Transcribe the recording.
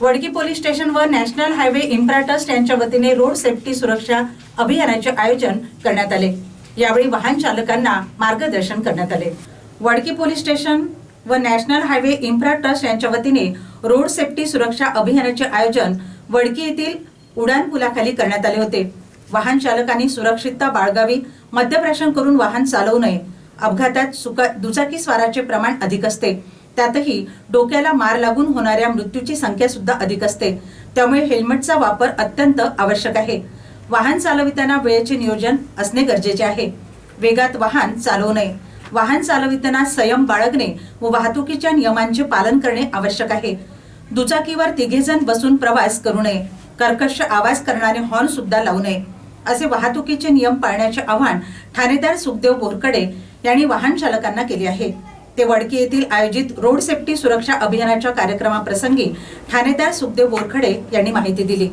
Wadki police station व national highway इम्प्रा trust यांच्या वतीने रोड सेफ्टी सुरक्षा अभियानाचे आयोजन करण्यात आले. यावेळी वाहन चालकांना मार्गदर्शन करण्यात आले. वडकी पोलीस स्टेशन व नॅशनल हायवे इम्प्रा ट्रस्ट यांच्या वतीने रोड सेफ्टी सुरक्षा अभियानाचे आयोजन वडकी येथील उडान पुलाखाली करण्यात आले होते. वाहन चालकांनी सुरक्षितता बाळगावी मद्यप्राशन करून वाहन चालवू नये. अपघातात सुका दुचाकी स्वाराचे प्रमाण अधिक असते. त्यातही डोक्याला मार लागून होणाऱ्या मृत्यूची संख्या सुद्धा अधिक असते. त्यामुळे हेल्मेटचा वापर अत्यंत आवश्यक आहे. वाहन चालविताना वेळेचे नियोजन असणे गरजेचे आहे. वेगात वाहन चालवू नये. वाहन चालविताना संयम बाळगणे व वाहतुकीच्या नियमांचे पालन करणे आवश्यक आहे. दुचाकीवर तिघेजण बसून प्रवास करू नये. कर्कश आवाज करणारे हॉर्न सुद्धा लावू नये. असे वाहतुकीचे नियम पाळण्याचे आवाहन ठाणेदार सुखदेव बोरकडे यांनी वाहन चालकांना केले आहे. ते वडकी येथील आयोजित रोड सेफ्टी सुरक्षा अभियानाच्या कार्यक्रमाप्रसंगी ठाणेदार सुखदेव बोरखडे यांनी माहिती दिली.